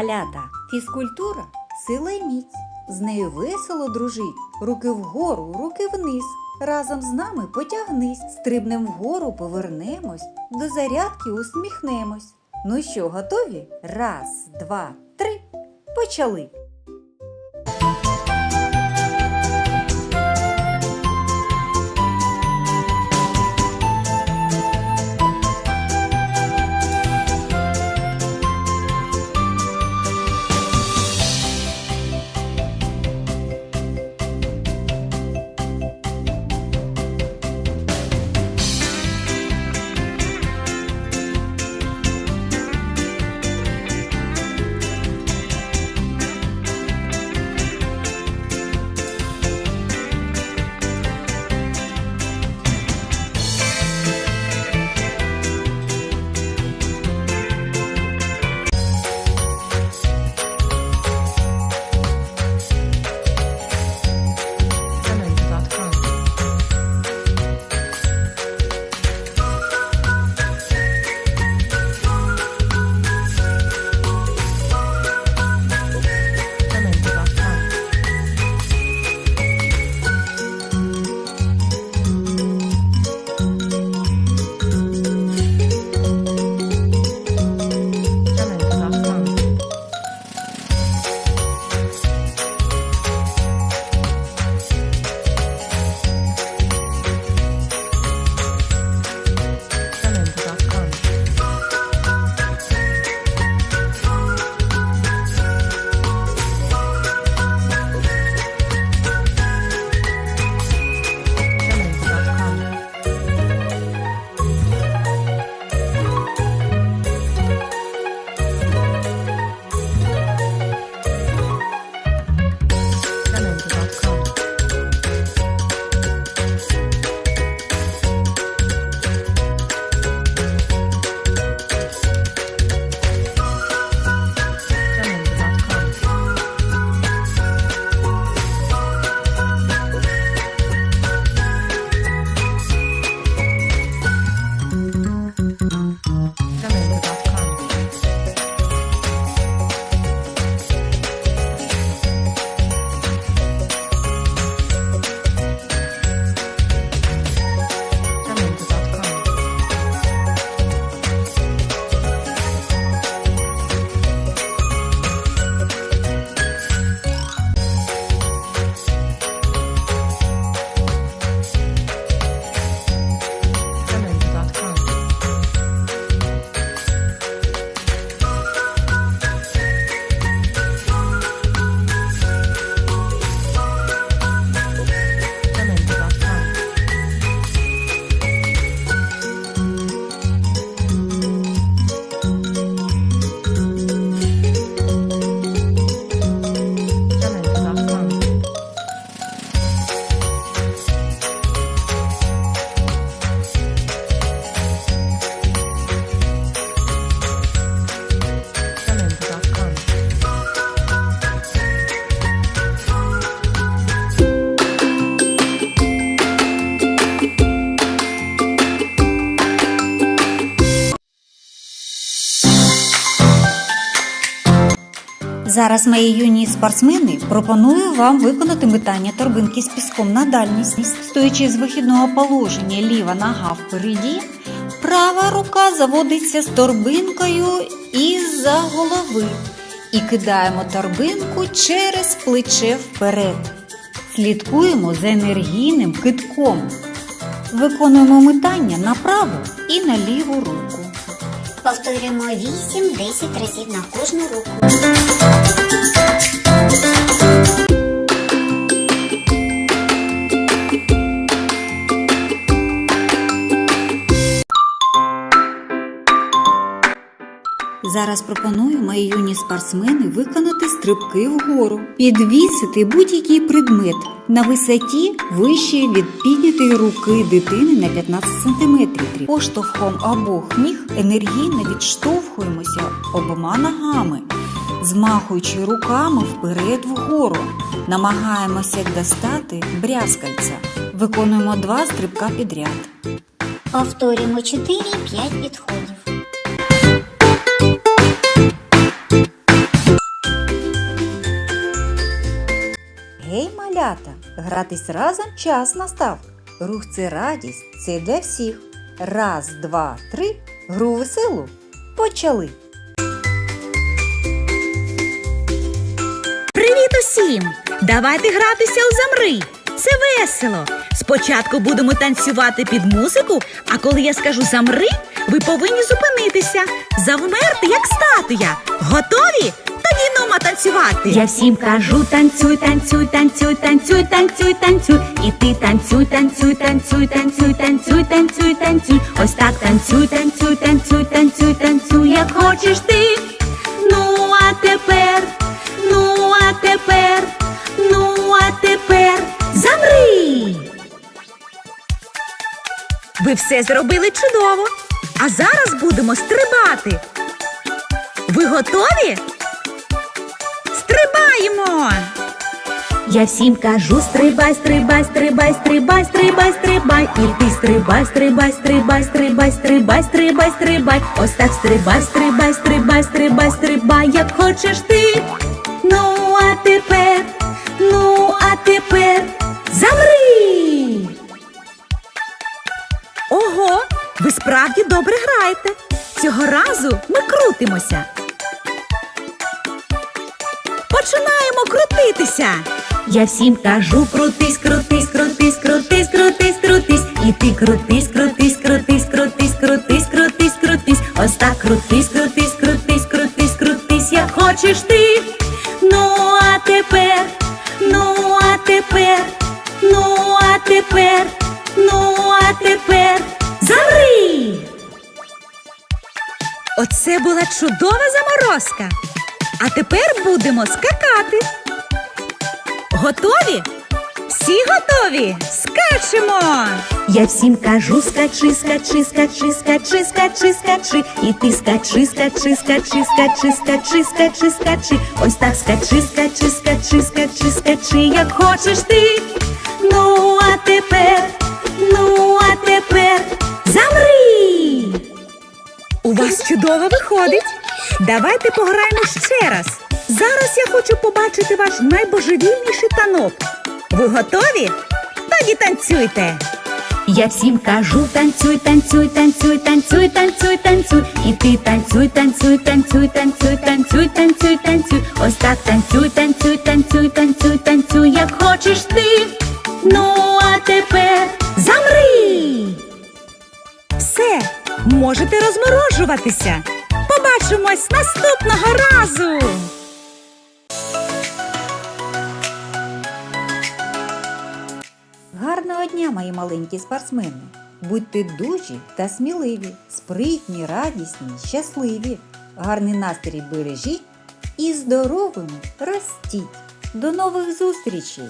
малята! Фізкультура сила й міць. З нею весело дружить. Руки вгору, руки вниз. Разом з нами потягнись. Стрибнем вгору, повернемось. До зарядки усміхнемось. Ну що, готові? Раз, два, три. Почали! Зараз мої юні спортсмени пропоную вам виконати метання торбинки з піском на дальність. Стоячи з вихідного положення, ліва нога впереді, права рука заводиться з торбинкою із-за голови. І кидаємо торбинку через плече вперед. Слідкуємо за енергійним китком. Виконуємо метання на праву і на ліву руку. Повторюємо 8-10 разів на кожну руку. Зараз пропоную мої юні спортсмени виконати стрибки вгору, підвісити будь-який предмет на висоті вище від піднятої руки дитини на 15 см. Поштовхом обох ніг енергійно відштовхуємося обома ногами, змахуючи руками вперед вгору. Намагаємося достати брязкальця. Виконуємо два стрибка підряд. Повторюємо 4-5 підходів. Гратись разом час настав. Рух це радість, це для всіх. Раз, два, три. Гру веселу. Почали. Привіт усім! Давайте гратися у замри. Це весело. Спочатку будемо танцювати під музику, а коли я скажу замри, ви повинні зупинитися, завмерти, як статуя. Готові? Танцювати. Я всім кажу танцюй, танцюй, танцюй, танцюй, танцюй, танцюй. І ти танцюй, танцюй, танцюй, танцюй, танцюй, танцюй, танцюй. Ось так танцюй, танцюй, танцюй, танцюй, танцюй, як хочеш ти. Ну, а тепер, ну, а тепер, ну, а тепер замри. Ви все зробили чудово. А зараз будемо стрибати. Ви готові? Стрибаємо! Я всім кажу, стрибай, стрибай, стрибай, стрибай, стрибай, стрибай. І ти стрибай, стрибай, стрибай, стрибай, стрибай, стрибай, стрибай. Ось так стрибай, стрибай, стрибай, стрибай, стрибай, як хочеш ти. Ну, а тепер, ну, а тепер замри. Ого, ви справді добре граєте. Цього разу ми крутимося. Починаємо крутитися. Я всім кажу, крутись, крутись, крутись, крутись, крутись, крутись. І ти крутись, крутись, крутись, крутись, крутись, крутись, крутись. Ось так крутись, крутись, крутись, крутись, крутись, як хочеш ти. Ну, а тепер, ну, а тепер, ну, а тепер, ну, а тепер замри. Оце була чудова заморозка. А тепер будемо скакати. Готові? Всі готові? Скачемо! Я всім кажу, скачи, скачи, скачи, скачи, скачи, скачи. І ти скачи, скачи, скачи, скачи, скачи, скачи, скачи. Ось так скачи, скачи, скачи, скачи, скачи, як хочеш ти. Ну, а тепер, ну, а тепер замри. У вас чудово виходить. Давайте пограємо ще раз. Зараз я хочу побачити ваш найбожевільніший танок. Ви готові? Тоді танцюйте. Я всім кажу, танцюй, танцюй, танцюй, танцюй, танцюй, танцюй. І ти танцюй, танцюй, танцюй, танцюй, танцюй, танцюй, танцюй. Ось так танцюй, танцюй, танцюй, танцюй, танцюй, як хочеш ти. Ну, а тепер замри. Все, можете розморожуватися. Побачимось наступного разу. Гарного дня, мої маленькі спортсмени! Будьте дужі та сміливі, спритні, радісні, щасливі. Гарний настрій бережіть і здоровими ростіть. До нових зустрічей!